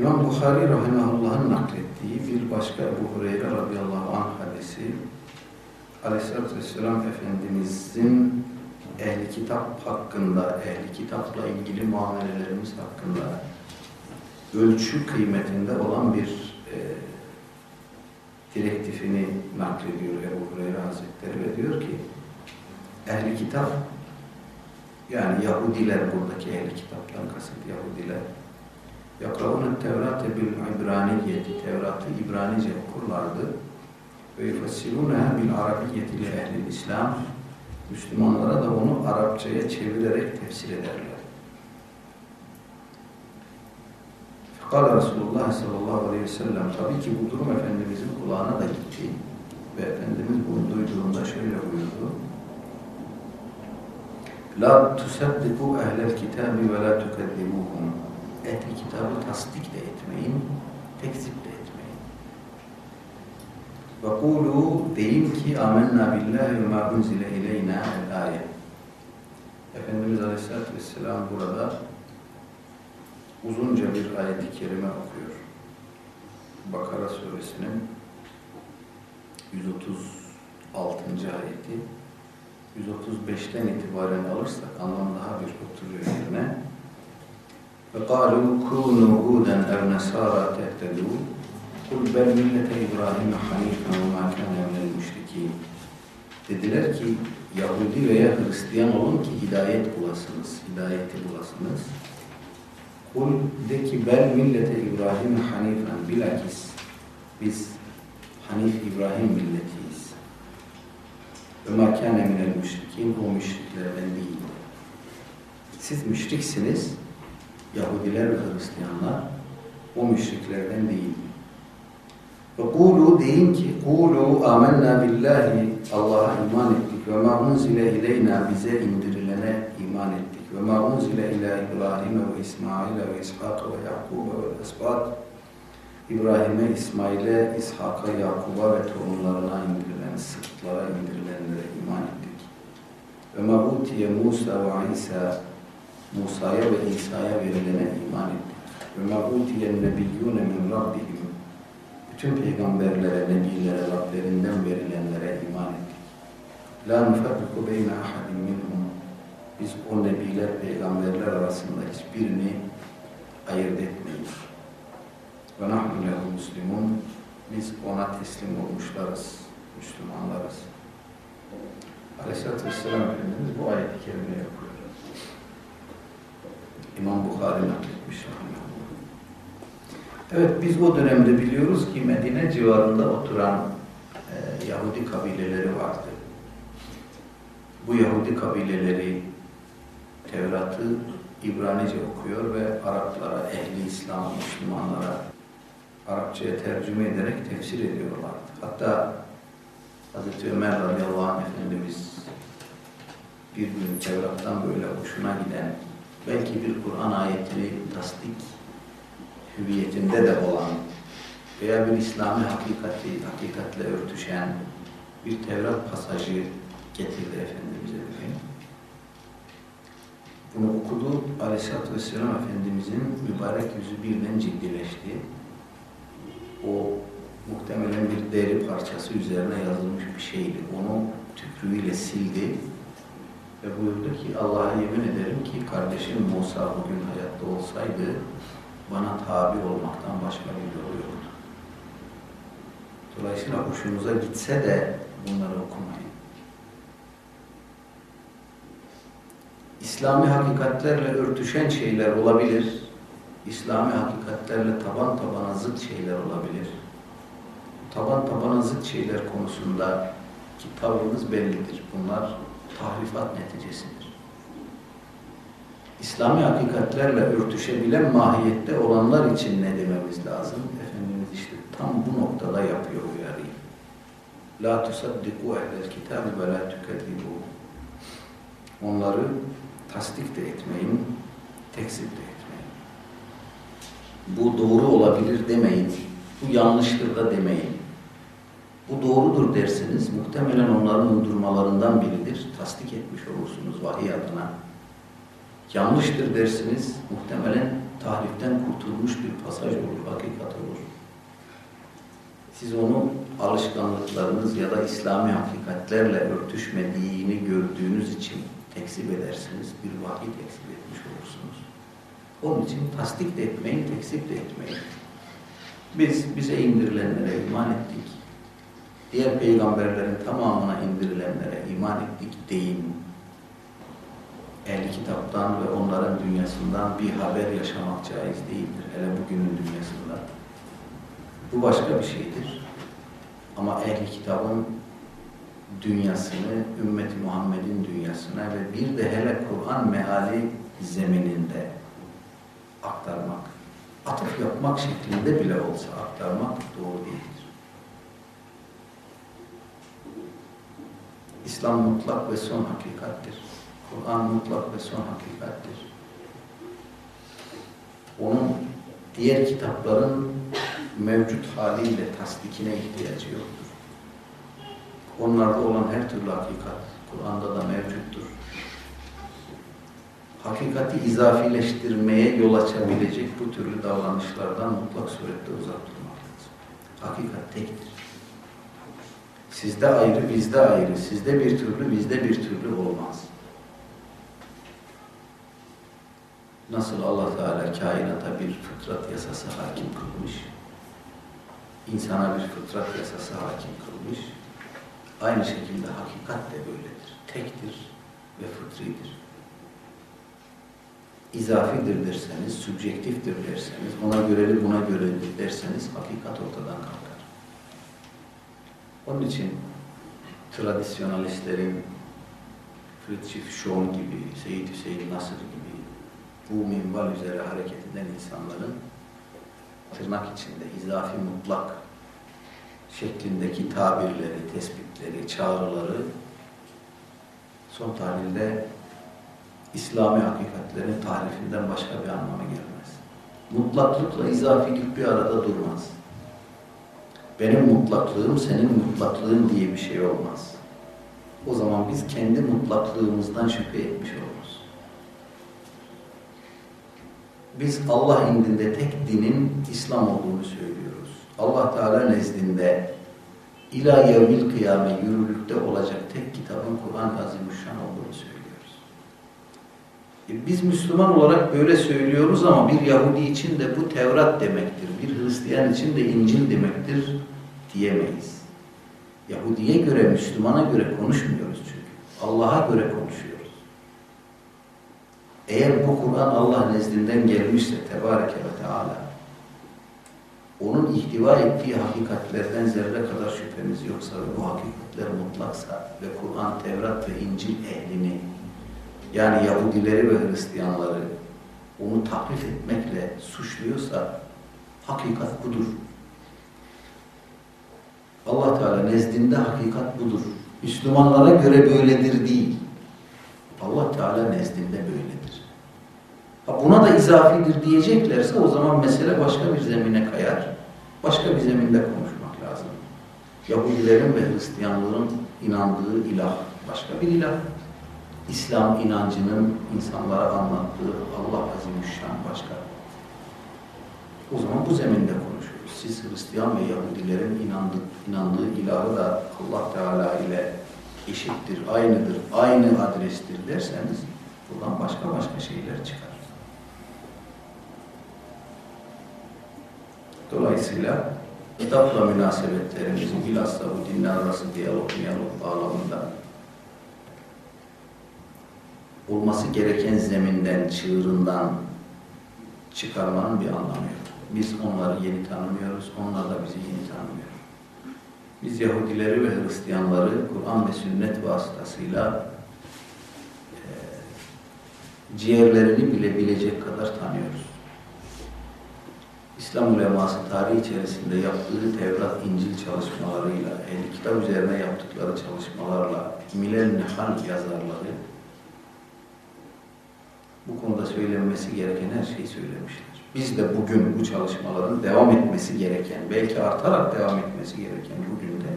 İmam Bukhari Rahimahullah'ın naklettiği bir başka Ebu Hureyre radıyallahu anh hadisi Aleyhisselatü Vesselam Efendimizin ehli kitap hakkında, ehli kitapla ilgili muamelelerimiz hakkında ölçü kıymetinde olan bir e, direktifini naklediyor Ebu Hureyre Hazretleri ve diyor ki ehli kitap yani Yahudiler buradaki ehli kitaptan kasıt Yahudiler yakravun Tevrat'e bil İbraniyeti Tevrat'ı İbranice okurlardı ve yufessilûneha bil Arabiyyeti li ehlil İslam Müslümanlara da onu Arapçaya çevirerek tefsir ederler. Fekala Resulullah sallallahu aleyhi ve sellem tabii ki bu durum Efendimizin kulağına da gitti ve Efendimiz bunu duyduğunda şöyle buyurdu. La tusaddiku ehlel kitabi ve la tukeddibuhum. Ehli kitabı tasdik de etmeyin, tekzip de etmeyin. Kulu deyin ki amennâ billahi ve mâ unzile ileyna el ayet. Efendimiz Aleyhisselatü Vesselam burada uzunca bir ayet-i kerime okuyor. Bakara suresinin 136. ayeti 135'ten itibaren alırsak anlam daha bir oturuyor yerine. Ve قَالُوا كُونُوا هُودًا اَوْ نَسَارًا تَهْتَدُوا قُلْ بَلْ مِلَّةَ إِبْرَاهِيمَ حَنِيفًا وَمَا كَانَ مِنَ الْمُشْرِكِينَ Dediler ki Yahudi veya Hristiyan olun ki hidayet bulasınız, hidayeti bulasınız. Kul de ki bel millete İbrahim hanifen bilakis biz Hanif İbrahim milletiyiz. Ve ma kâne minel müşrikin o müşriklerden değil. Siz müşriksiniz, Yahudiler ve Hristiyanlar o müşriklerden değil. Ve kulu deyin ki kulu amennâ billahi Allah'a iman ettik ma unzile ileyna bize indirilene iman ettik ve İsmail ve İshak ve Yakub ve Esbat İbrahim'e, İsmail'e, İshak'a, Yakub'a ve torunlarına indirilen, sıkıtlara indirilenlere iman ettik. Utiye Musa ve İsa Musa'ya ve İsa'ya verilene iman ettik. Ve ma utiye nebiyyune min Rabbihim bütün peygamberlere, nebilere, Rablerinden verilenlere iman ettik. La nufarriku beyne ahadin minhum. Biz o nebiler, peygamberler arasında hiçbirini ayırt etmeyiz. Ve nahnu lehu muslimun. Biz ona teslim olmuşlarız, Müslümanlarız. Aleyhisselatü Vesselam Efendimiz bu ayet-i kerime yapıyor. İmam Bukhari nakletmiş. Evet biz o dönemde biliyoruz ki Medine civarında oturan e, Yahudi kabileleri vardı. Bu Yahudi kabileleri Tevrat'ı İbranice okuyor ve Araplara, ehli İslam, Müslümanlara Arapçaya tercüme ederek tefsir ediyorlardı. Hatta Hazreti Ömer radıyallahu anh Efendimiz bir gün Tevrat'tan böyle hoşuna giden belki bir Kur'an ayetini tasdik hüviyetinde de olan veya bir İslami hakikati, hakikatle örtüşen bir Tevrat pasajı getirdi Efendimiz'e gün. Bunu okudu. Aleyhisselatü Vesselam Efendimiz'in mübarek yüzü birden ciddileşti. O muhtemelen bir deri parçası üzerine yazılmış bir şeydi. Onu tükrüğüyle sildi ve buyurdu ki Allah'a yemin ederim ki kardeşim Musa bugün hayatta olsaydı bana tabi olmaktan başka bir yolu yoktu. Dolayısıyla hoşunuza gitse de bunları okumayın. İslami hakikatlerle örtüşen şeyler olabilir. İslami hakikatlerle taban tabana zıt şeyler olabilir. Taban tabana zıt şeyler konusunda ki tavrınız bellidir. Bunlar tahrifat neticesidir. İslami hakikatlerle örtüşebilen mahiyette olanlar için ne dememiz lazım? Efendimiz işte tam bu noktada yapıyor uyarıyı. La tusaddiku ehlel kitabi ve la tukeddibu. Onları tasdik de etmeyin, tekzip de etmeyin. Bu doğru olabilir demeyin, bu yanlıştır da demeyin. Bu doğrudur derseniz muhtemelen onların uydurmalarından biridir. Tasdik etmiş olursunuz vahiy adına. Yanlıştır dersiniz muhtemelen tahriften kurtulmuş bir pasaj olur. siz onu alışkanlıklarınız ya da İslami hakikatlerle örtüşmediğini gördüğünüz için tekzip edersiniz. Bir vahiy tekzip etmiş olursunuz. Onun için tasdik de etmeyin, tekzip de etmeyin. Biz bize indirilenlere iman ettik. Diğer peygamberlerin tamamına indirilenlere iman ettik deyin. Ehli kitaptan ve onların dünyasından bir haber yaşamak caiz değildir. Hele bugünün dünyasında. Bu başka bir şeydir. Ama ehli kitabın dünyasını, ümmeti Muhammed'in dünyasına ve bir de hele Kur'an meali zemininde aktarmak, atıf yapmak şeklinde bile olsa aktarmak doğru değildir. İslam mutlak ve son hakikattir. Kur'an mutlak ve son hakikattir. Onun diğer kitapların mevcut haliyle tasdikine ihtiyacı yoktur. Onlarda olan her türlü hakikat Kur'an'da da mevcuttur. Hakikati izafileştirmeye yol açabilecek bu türlü davranışlardan mutlak surette uzak durmak. Hakikat tektir. Sizde ayrı, bizde ayrı. Sizde bir türlü, bizde bir türlü olmaz. Nasıl Allah Teala kainata bir fıtrat yasası hakim kılmış, insana bir fıtrat yasası hakim kılmış, aynı şekilde hakikat de böyledir. Tektir ve fıtridir. İzafidir derseniz, subjektiftir derseniz, ona göreli buna göreli derseniz hakikat ortadan kalkar. Onun için tradisyonalistlerin Friedrich Schoen gibi, Seyyid Hüseyin Nasır gibi bu minval üzere hareket eden insanların tırnak içinde izafi mutlak şeklindeki tabirleri, tespitleri, çağrıları son tahlilde İslami hakikatlerin tarifinden başka bir anlama gelmez. Mutlaklıkla izafilik bir arada durmaz. Benim mutlaklığım senin mutlaklığın diye bir şey olmaz. O zaman biz kendi mutlaklığımızdan şüphe etmiş oluruz. Biz Allah indinde tek dinin İslam olduğunu söylüyoruz. Allah Teala nezdinde ila yevmil kıyame yürürlükte olacak tek kitabın Kur'an Azimüşşan olduğunu söylüyoruz. Biz Müslüman olarak böyle söylüyoruz ama bir Yahudi için de bu Tevrat demektir. Bir Hristiyan için de İncil demektir diyemeyiz. Yahudi'ye göre, Müslümana göre konuşmuyoruz çünkü. Allah'a göre konuşuyoruz. Eğer bu Kur'an Allah nezdinden gelmişse Tebareke ve Teala onun ihtiva ettiği hakikatlerden zerre kadar şüphemiz yoksa ve bu hakikatler mutlaksa ve Kur'an, Tevrat ve İncil ehlini yani Yahudileri ve Hristiyanları onu tahrif etmekle suçluyorsa hakikat budur. Allah Teala nezdinde hakikat budur. Müslümanlara göre böyledir değil. Allah Teala nezdinde böyledir. Ha buna da izafidir diyeceklerse o zaman mesele başka bir zemine kayar. Başka bir zeminde konuşmak lazım. Yahudilerin ve Hristiyanlığın inandığı ilah başka bir ilah. İslam inancının insanlara anlattığı Allah Azimüşşan başka. O zaman bu zeminde konuşuyoruz. Siz Hristiyan ve Yahudilerin inandığı, inandığı ilahı da Allah Teala ile eşittir, aynıdır, aynı adrestir derseniz buradan başka başka şeyler çıkar. Dolayısıyla kitapla münasebetlerimizin bilhassa bu dinler arası diyalog, diyalog bağlamında olması gereken zeminden, çığırından çıkarmanın bir anlamı yok. Biz onları yeni tanımıyoruz, onlar da bizi yeni tanımıyor. Biz Yahudileri ve Hristiyanları Kur'an ve sünnet vasıtasıyla e, ciğerlerini bile bilecek kadar tanıyoruz. İslam uleması tarihi içerisinde yaptığı Tevrat, İncil çalışmalarıyla, ehli kitap üzerine yaptıkları çalışmalarla, Milel Nihal yazarları söylenmesi gereken her şeyi söylemişler. Biz de bugün bu çalışmaların devam etmesi gereken, belki artarak devam etmesi gereken bugün de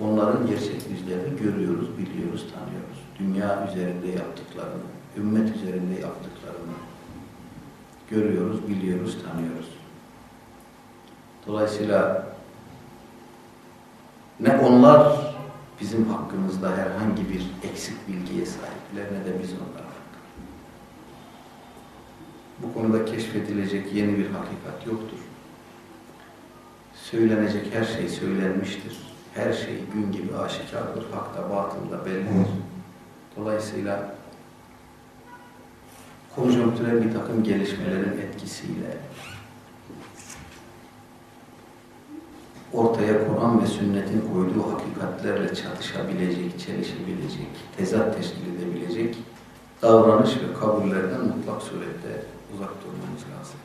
onların gerçek yüzlerini görüyoruz, biliyoruz, tanıyoruz. Dünya üzerinde yaptıklarını, ümmet üzerinde yaptıklarını görüyoruz, biliyoruz, tanıyoruz. Dolayısıyla Ne onlar bizim hakkımızda herhangi bir eksik bilgiye sahipler ne de biz onlara. Bu konuda keşfedilecek yeni bir hakikat yoktur. Söylenecek her şey söylenmiştir. Her şey gün gibi aşikardır, hakta, batılda bellidir. Dolayısıyla konjonktürel bir takım gelişmelerin etkisiyle ortaya Kur'an ve sünnetin koyduğu hakikatlerle çatışabilecek, çelişebilecek, tezat teşkil edebilecek davranış ve kabullerden mutlak surette uzak durmamız lazım.